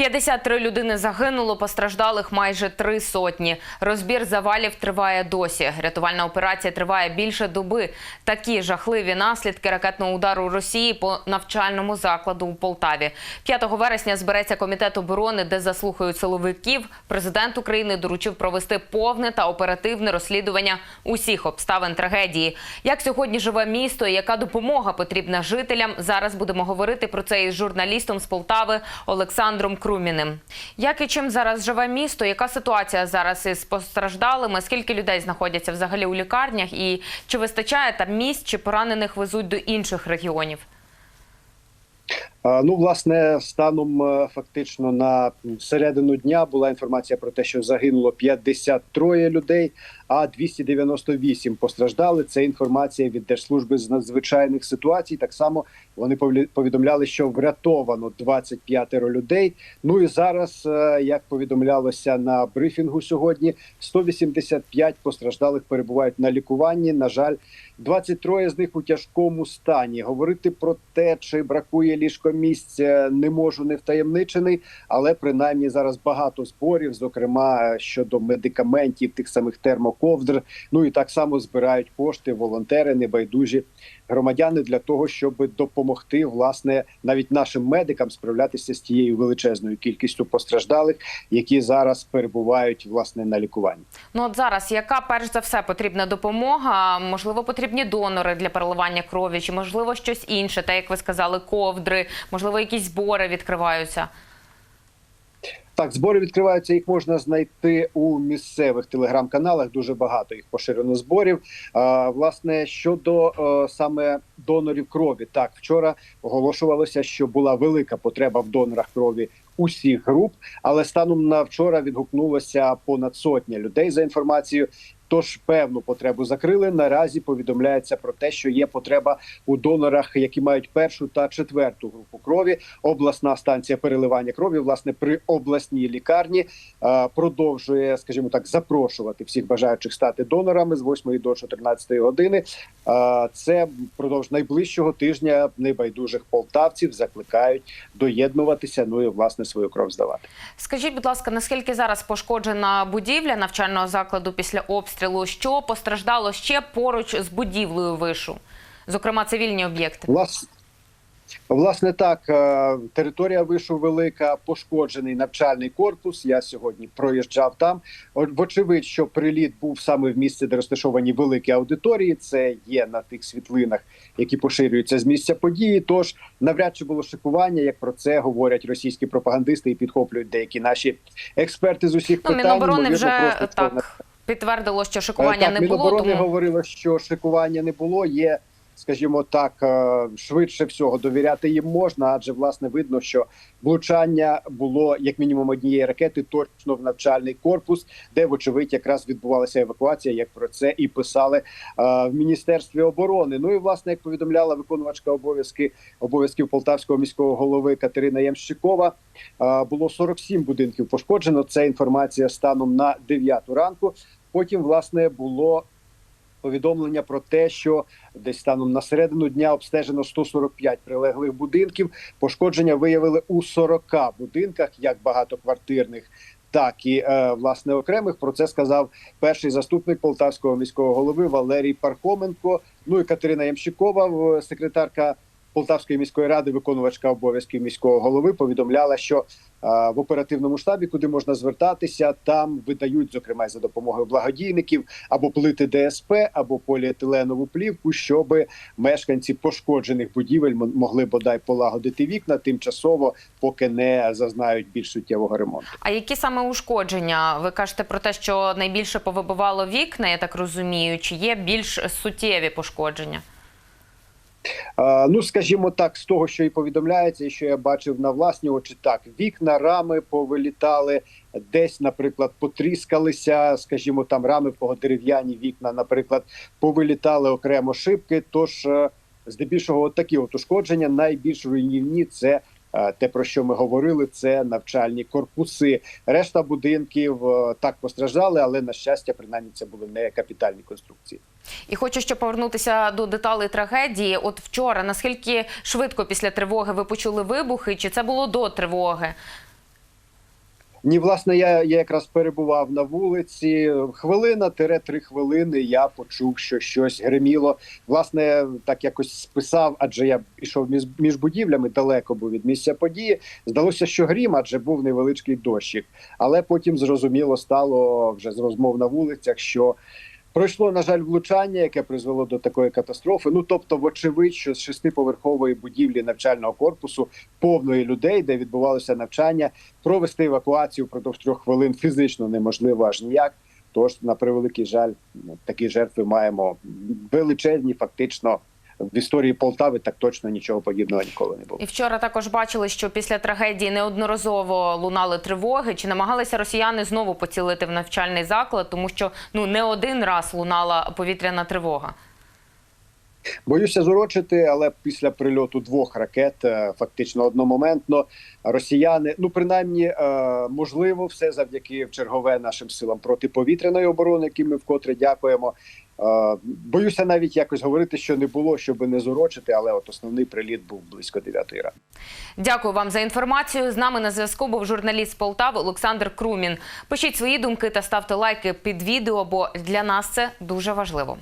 53 людини загинуло, постраждалих майже три сотні. Розбір завалів триває досі. Рятувальна операція триває більше доби. Такі жахливі наслідки ракетного удару Росії по навчальному закладу у Полтаві. 5 вересня збереться комітет оборони, де заслухають силовиків. Президент України доручив провести повне та оперативне розслідування усіх обставин трагедії. Як сьогодні живе місто і яка допомога потрібна жителям? Зараз будемо говорити про це із журналістом з Полтави Олександром Круміним. Як і чим зараз живе місто? Яка ситуація зараз із постраждалими? Скільки людей знаходяться взагалі у лікарнях? І чи вистачає там місць, чи поранених везуть до інших регіонів? Ну, власне, станом е, фактично на середину дня була інформація про те, що загинуло 53 людей, а 298 постраждали. Це інформація від Держслужби з надзвичайних ситуацій. Так само вони повідомляли, що врятовано 25 людей. Ну і зараз, е, як повідомлялося на брифінгу сьогодні, 185 постраждалих перебувають на лікуванні. На жаль, 23 з них у тяжкому стані. Говорити про те, чи бракує ліжкомісць, е, не можу не втаємничений, але принаймні зараз багато зборів, зокрема е, щодо медикаментів, тих самих термоковдр. Ну і так само збирають кошти волонтери, небайдужі громадяни для того, щоб допомогти власне навіть нашим медикам справлятися з тією величезною кількістю постраждалих, які зараз перебувають власне на лікуванні. Ну от зараз яка перш за все потрібна допомога? Можливо, потрібні донори для переливання крові, чи можливо щось інше, та як ви сказали, ковдри, можливо, якісь збори відкриваються. Так, збори відкриваються. Їх можна знайти у місцевих телеграм-каналах. Дуже багато їх поширено зборів. А, власне, щодо е, саме донорів крові, так вчора оголошувалося, що була велика потреба в донорах крові усіх груп, але станом на вчора відгукнулося понад сотня людей за інформацією. Тож певну потребу закрили. Наразі повідомляється про те, що є потреба у донорах, які мають першу та четверту групу крові. Обласна станція переливання крові, власне, при обласній лікарні е, продовжує, скажімо так, запрошувати всіх бажаючих стати донорами з 8 до 14 години. Е, Це впродовж найближчого тижня небайдужих полтавців закликають доєднуватися. Ну і власне свою кров здавати. Скажіть, будь ласка, наскільки зараз пошкоджена будівля навчального закладу після обстрілу? Що постраждало ще поруч з будівлею вишу? Зокрема, цивільні об'єкти? Влас... Власне, так е, територія вишу велика, пошкоджений навчальний корпус. Я сьогодні проїжджав там. Вочевидь, що приліт був саме в місце, де розташовані великі аудиторії. Це є на тих світлинах, які поширюються з місця події. Тож навряд чи було шикування, як про це говорять російські пропагандисти і підхоплюють деякі наші експерти з усіх Ну, питань. Міноборони вже так підтвердило, що шикування так, не було. Тому говорило, що шикування не було. Є, скажімо так, е, швидше всього довіряти їм можна, адже власне видно, що влучання було як мінімум однієї ракети точно в навчальний корпус, де вочевидь якраз відбувалася евакуація. Як про це і писали е, в міністерстві оборони. Ну і власне, як повідомляла виконувачка обов'язки обов'язків полтавського міського голови Катерина Ямщикова, е, було 47 будинків пошкоджено. Це інформація станом на 9 ранку. Потім, власне, було повідомлення про те, що десь станом на середину дня обстежено 145 прилеглих будинків. Пошкодження виявили у 40 будинках, як багатоквартирних. Так і е, власне окремих про це сказав перший заступник полтавського міського голови Валерій Пархоменко. Ну і Катерина Ямщикова, секретарка Полтавської міської ради, виконувачка обов'язків міського голови, повідомляла, що е, в оперативному штабі, куди можна звертатися, там видають, зокрема, за допомогою благодійників або плити ДСП, або поліетиленову плівку, щоб мешканці пошкоджених будівель могли бодай полагодити вікна тимчасово, поки не зазнають більш суттєвого ремонту. а які саме ушкодження? Ви кажете про те, що найбільше повибивало вікна, я так розумію, чи є більш суттєві пошкодження? Ну, скажімо так, з того, що і повідомляється, і що я бачив на власні очі, так вікна, рами повилітали, десь, наприклад, потріскалися. Скажімо, там рами по дерев'яні вікна, наприклад, повилітали окремо шибки. Тож, е, здебільшого, от такі от ушкодження найбільш руйнівні це. Е, Те, про що ми говорили, це навчальні корпуси. Решта будинків е, так постраждали, але на щастя, принаймні, це були не капітальні конструкції. І хочу ще повернутися до деталей трагедії. От вчора, наскільки швидко після тривоги ви почули вибухи, чи це було до тривоги? Ні, власне, я, я якраз перебував на вулиці. Хвилина тире три хвилини. Я почув, що щось гриміло. Власне, так якось списав, адже я пішов між, між будівлями далеко був від місця події. Здалося, що грім, адже був невеличкий дощик. Але потім зрозуміло стало вже з розмов на вулицях, що Пройшло, на жаль, влучання, яке призвело до такої катастрофи. Ну тобто, вочевидь, що з шестиповерхової будівлі навчального корпусу повної людей, де відбувалося навчання, провести евакуацію впродовж трьох хвилин фізично неможливо аж ніяк. Тож, на превеликий жаль, такі жертви маємо величезні, фактично в історії Полтави так точно нічого подібного ніколи не було. І вчора також бачили, що після трагедії неодноразово лунали тривоги. Чи намагалися росіяни знову поцілити в навчальний заклад, тому що ну не один раз лунала повітряна тривога. Боюся зурочити, але після прильоту двох ракет, е, фактично одномоментно, росіяни, ну принаймні, е, можливо, все завдяки в чергове нашим силам протиповітряної оборони, яким ми вкотре дякуємо. Боюся навіть якось говорити, що не було, щоб не зорочити, але от основний приліт був близько 9 ранку. Дякую вам за інформацію. З нами на зв'язку був журналіст Полтави Олександр Крумін. Пишіть свої думки та ставте лайки під відео, бо для нас це дуже важливо.